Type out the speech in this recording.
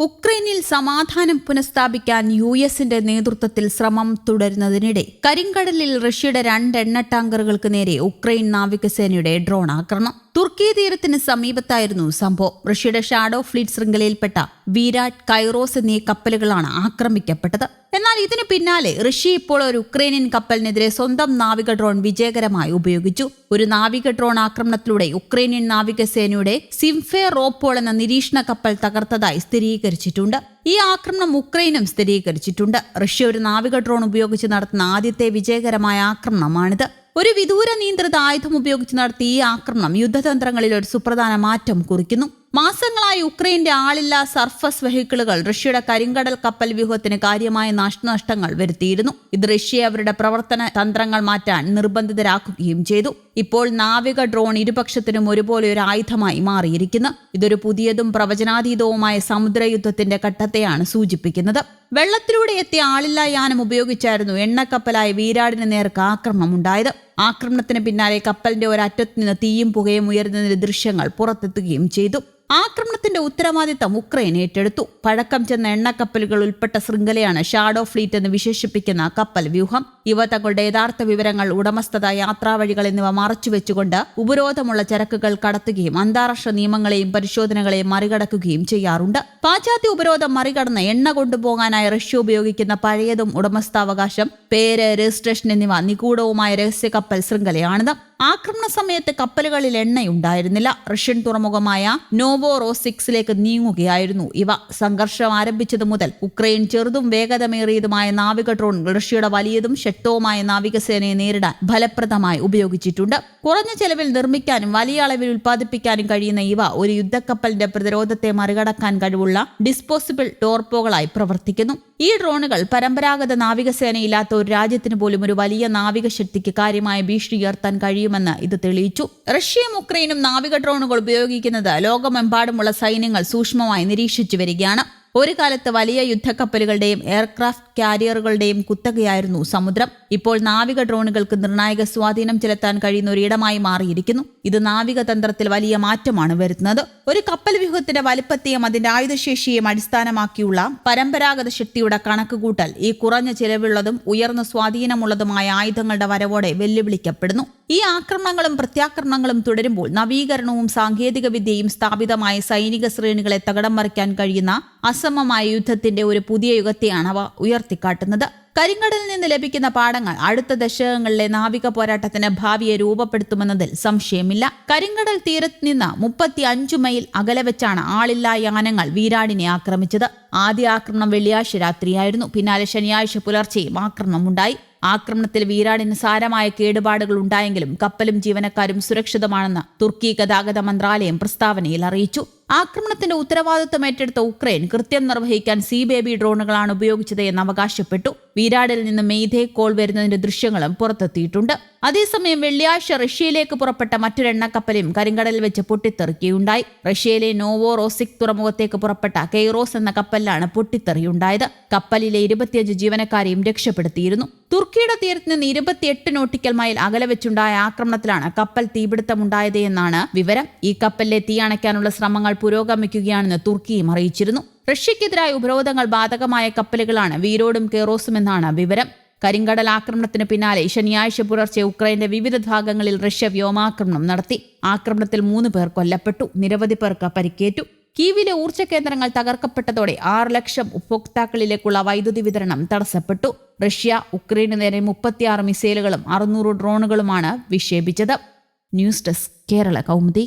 ഉക്രൈനിൽ സമാധാനം പുനഃസ്ഥാപിക്കാൻ യു എസിന്റെ നേതൃത്വത്തിൽ ശ്രമം തുടരുന്നതിനിടെ കരിങ്കടലിൽ റഷ്യയുടെ രണ്ട് എണ്ണ ടാങ്കറുകൾക്ക് നേരെ ഉക്രൈൻ നാവികസേനയുടെ ഡ്രോൺ ആക്രമണം. തുർക്കി തീരത്തിന് സമീപത്തായിരുന്നു സംഭവം. റഷ്യയുടെ ഷാഡോ ഫ്ലീറ്റ് ശൃംഖലയിൽപ്പെട്ട വിരാട് കൈറോസ് എന്നീ കപ്പലുകളാണ് ആക്രമിക്കപ്പെട്ടത്. എന്നാൽ ഇതിനു പിന്നാലെ റഷ്യ ഇപ്പോൾ ഒരു ഉക്രൈനിയൻ കപ്പലിനെതിരെ സ്വന്തം നാവിക ഡ്രോൺ വിജയകരമായി ഉപയോഗിച്ചു. ഒരു നാവിക ഡ്രോൺ ആക്രമണത്തിലൂടെ ഉക്രൈനിയൻ നാവികസേനയുടെ സിംഫെ റോപ്പോൾ എന്ന നിരീക്ഷണ കപ്പൽ തകർത്തതായി സ്ഥിരീകരിച്ചിട്ടുണ്ട്. ഈ ആക്രമണം ഉക്രൈനും സ്ഥിരീകരിച്ചിട്ടുണ്ട്. റഷ്യ ഒരു നാവിക ഡ്രോൺ ഉപയോഗിച്ച് നടത്തുന്ന ആദ്യത്തെ വിജയകരമായ ആക്രമണമാണിത്. ഒരു വിദൂര നിയന്ത്രിത ആയുധം ഉപയോഗിച്ച് നടത്തിയ ഈ ആക്രമണം യുദ്ധതന്ത്രങ്ങളിൽ ഒരു സുപ്രധാന മാറ്റം കുറിക്കുന്നു. മാസങ്ങളായി ഉക്രൈന്റെ ആളില്ല സർഫസ് വെഹിക്കിളുകൾ റഷ്യയുടെ കരിങ്കടൽ കപ്പൽ വ്യൂഹത്തിന് കാര്യമായ നാശനഷ്ടങ്ങൾ വരുത്തിയിരുന്നു. ഇത് റഷ്യയെ അവരുടെ പ്രവർത്തന തന്ത്രങ്ങൾ മാറ്റാൻ നിർബന്ധിതരാക്കുകയും ചെയ്തു. ഇപ്പോൾ നാവിക ഡ്രോൺ ഇരുപക്ഷത്തിനും ഒരുപോലെ ഒരു ആയുധമായി മാറിയിരിക്കുന്നു. ഇതൊരു പുതിയതും പ്രവചനാതീതവുമായ സമുദ്രയുദ്ധത്തിന്റെ ഘട്ടത്തെയാണ് സൂചിപ്പിക്കുന്നത്. വെള്ളത്തിലൂടെ എത്തിയ ആളില്ലാ യാനം ഉപയോഗിച്ചായിരുന്നു എണ്ണക്കപ്പലായ വീരാടിന് നേർക്ക് ആക്രമണം ഉണ്ടായത് ആക്രമണത്തിന് പിന്നാലെ കപ്പലിന്റെ ഒരറ്റത്ത് നിന്ന് തീയും പുകയും ഉയരുന്നതിന്റെ ദൃശ്യങ്ങൾ പുറത്തെത്തുകയും ചെയ്തു. ആക്രമണത്തിന്റെ ഉത്തരവാദിത്തം ഉക്രൈൻ ഏറ്റെടുത്തു. പഴക്കം ചെന്ന എണ്ണക്കപ്പലുകൾ ഉൾപ്പെട്ട ശൃംഖലയാണ് ഷാഡോ ഫ്ലീറ്റ് എന്ന് വിശേഷിപ്പിക്കുന്ന കപ്പൽ വ്യൂഹം. ഇവ തങ്ങളുടെ യഥാർത്ഥ വിവരങ്ങൾ ഉടമസ്ഥത യാത്രാവഴികൾ എന്നിവ മറച്ചുവെച്ചുകൊണ്ട് ഉപരോധമുള്ള ചരക്കുകൾ കടത്തുകയും അന്താരാഷ്ട്ര നിയമങ്ങളെയും പരിശോധനകളെയും മറികടക്കുകയും ചെയ്യാറുണ്ട്. പാശ്ചാത്യ ഉപരോധം മറികടന്ന് എണ്ണ കൊണ്ടുപോകാനായി റഷ്യ ഉപയോഗിക്കുന്ന പഴയതും ഉടമസ്ഥാവകാശം പേര് രജിസ്ട്രേഷൻ എന്നിവ നിഗൂഢവുമായ രഹസ്യ കപ്പൽ ശൃംഖലയാണിത്. ആക്രമണ സമയത്ത് കപ്പലുകളിൽ എണ്ണയുണ്ടായിരുന്നില്ല. റഷ്യൻ തുറമുഖമായ നോവോറോ സിക്സിലേക്ക് നീങ്ങുകയായിരുന്നു ഇവ. സംഘർഷം ആരംഭിച്ചതു മുതൽ ഉക്രൈൻ ചെറുതും വേഗതമേറിയതുമായ നാവിക ഡ്രോൺ റഷ്യയുടെ വലിയതും ശക്തവുമായ നാവികസേനയെ നേരിടാൻ ഫലപ്രദമായി ഉപയോഗിച്ചിട്ടുണ്ട്. കുറഞ്ഞ ചെലവിൽ നിർമ്മിക്കാനും വലിയ അളവിൽ ഉൽപ്പാദിപ്പിക്കാനും കഴിയുന്ന ഇവ ഒരു യുദ്ധക്കപ്പലിന്റെ പ്രതിരോധത്തെ മറികടക്കാൻ കഴിവുള്ള ഡിസ്പോസിബിൾ ടോർപ്പോകളായി പ്രവർത്തിക്കുന്നു. ഈ ഡ്രോണുകൾ പരമ്പരാഗത നാവികസേനയില്ലാത്ത ഒരു രാജ്യത്തിന് പോലും ഒരു വലിയ നാവിക ശക്തിക്ക് കാര്യമായ ഭീഷണി ഉയർത്താൻ കഴിയുമെന്ന് ഇത് തെളിയിച്ചു. റഷ്യയും ഉക്രൈനും നാവിക ഡ്രോണുകൾ ഉപയോഗിക്കുന്നത് ലോകമെമ്പാടുമുള്ള സൈന്യങ്ങൾ സൂക്ഷ്മമായി നിരീക്ഷിച്ചു വരികയാണ്. ഒരു കാലത്ത് വലിയ യുദ്ധക്കപ്പലുകളുടെയും എയർക്രാഫ്റ്റ് കാരിയറുകളുടെയും കുത്തകയായിരുന്നു സമുദ്രം. ഇപ്പോൾ നാവിക ഡ്രോണുകൾക്ക് നിർണായക സ്വാധീനം ചെലുത്താൻ കഴിയുന്ന ഒരു ഇടമായി മാറിയിരിക്കുന്നു. ഇത് നാവിക തന്ത്രത്തിൽ വലിയ മാറ്റമാണ് വരുത്തുന്നത്. ഒരു കപ്പൽ വ്യൂഹത്തിന്റെ വലിപ്പത്തെയും അതിന്റെ ആയുധശേഷിയെയും അടിസ്ഥാനമാക്കിയുള്ള പരമ്പരാഗത ശക്തിയുടെ കണക്കുകൂട്ടൽ ഈ കുറഞ്ഞ ചിലവുള്ളതും ഉയർന്ന സ്വാധീനമുള്ളതുമായ ആയുധങ്ങളുടെ വരവോടെ വെല്ലുവിളിക്കപ്പെടുന്നു. ഈ ആക്രമണങ്ങളും പ്രത്യാക്രമണങ്ങളും തുടരുമ്പോൾ നവീകരണവും സാങ്കേതിക വിദ്യയും സ്ഥാപിതമായ സൈനിക ശ്രേണികളെ തകടം മറിക്കാൻ കഴിയുന്ന അസമമായ യുദ്ധത്തിന്റെ ഒരു പുതിയ യുഗത്തെയാണ് അവ ഉയർത്തിക്കാട്ടുന്നത്. കരിങ്കടലിൽ നിന്ന് ലഭിക്കുന്ന പാഠങ്ങൾ അടുത്ത ദശകങ്ങളിലെ നാവിക പോരാട്ടത്തിന് ഭാവിയെ രൂപപ്പെടുത്തുമെന്നതിൽ സംശയമില്ല. കരിങ്കടൽ തീരത്ത് നിന്ന് മുപ്പത്തി അഞ്ചു മൈൽ അകലെ വെച്ചാണ് ആളില്ലാ യാനങ്ങൾ വീരാടിനെ ആക്രമിച്ചത്. ആദ്യ ആക്രമണം വെള്ളിയാഴ്ച രാത്രിയായിരുന്നു. പിന്നാലെ ശനിയാഴ്ച പുലർച്ചെയും ആക്രമണമുണ്ടായി. ആക്രമണത്തിൽ വീരാടിന് സാരമായ കേടുപാടുകൾ ഉണ്ടായെങ്കിലും കപ്പലും ജീവനക്കാരും സുരക്ഷിതമാണെന്ന് തുർക്കി ഗതാഗത മന്ത്രാലയം പ്രസ്താവനയിൽ അറിയിച്ചു ആക്രമണത്തിന്റെ ഉത്തരവാദിത്വം ഏറ്റെടുത്ത ഉക്രൈൻ കൃത്യം നിർവഹിക്കാൻ സി ബേബി ഡ്രോണുകളാണ് ഉപയോഗിച്ചത് എന്ന് അവകാശപ്പെട്ടു. വിരാടിൽ നിന്ന് മെയ്തേ കോൾ വരുന്നതിന്റെ ദൃശ്യങ്ങളും പുറത്തെത്തിയിട്ടുണ്ട്. അതേസമയം വെള്ളിയാഴ്ച റഷ്യയിലേക്ക് പുറപ്പെട്ട മറ്റൊരു എണ്ണക്കപ്പലും കരിങ്കടലിൽ വെച്ച് പൊട്ടിത്തെറിക്കുകയുണ്ടായി. റഷ്യയിലെ നോവോ റോസിക് തുറമുഖത്തേക്ക് പുറപ്പെട്ട കെയ്റോസ് എന്ന കപ്പലിലാണ് പൊട്ടിത്തെറിയുണ്ടായത്. കപ്പലിലെ ഇരുപത്തിയഞ്ച് ജീവനക്കാരെയും രക്ഷപ്പെടുത്തിയിരുന്നു. തുർക്കിയുടെ തീരത്ത് നിന്ന് ഇരുപത്തിയെട്ട് നോട്ടിക്കൽ മൈൽ അകലെ വെച്ചുണ്ടായ ആക്രമണത്തിലാണ് കപ്പൽ തീപിടുത്തമുണ്ടായത് എന്നാണ് വിവരം. ഈ കപ്പലിലെ തീ അണയ്ക്കാനുള്ള ശ്രമങ്ങൾ പുരോഗമിക്കുകയാണെന്ന് തുർക്കിയും അറിയിച്ചിരുന്നു. റഷ്യക്കെതിരായ ഉപരോധങ്ങൾ ബാധകമായ കപ്പലുകളാണ് വീരോടും കേറോസും എന്നാണ് വിവരം. കരിങ്കടൽ ആക്രമണത്തിന് പിന്നാലെ ശനിയാഴ്ച പുലർച്ചെ ഉക്രൈന്റെ വിവിധ ഭാഗങ്ങളിൽ റഷ്യ വ്യോമാക്രമണം നടത്തി. ആക്രമണത്തിൽ മൂന്ന് പേർ കൊല്ലപ്പെട്ടു നിരവധി പേർക്ക് പരിക്കേറ്റു. കീവിലെ ഊർജ കേന്ദ്രങ്ങൾ തകർക്കപ്പെട്ടതോടെ ആറ് ലക്ഷം ഉപഭോക്താക്കളിലേക്കുള്ള വൈദ്യുതി വിതരണം തടസ്സപ്പെട്ടു. റഷ്യ ഉക്രൈന് നേരെ മുപ്പത്തിയാറ് മിസൈലുകളും അറുന്നൂറ് ഡ്രോണുകളുമാണ് വിക്ഷേപിച്ചത്. News desk Kerala Kaumudi.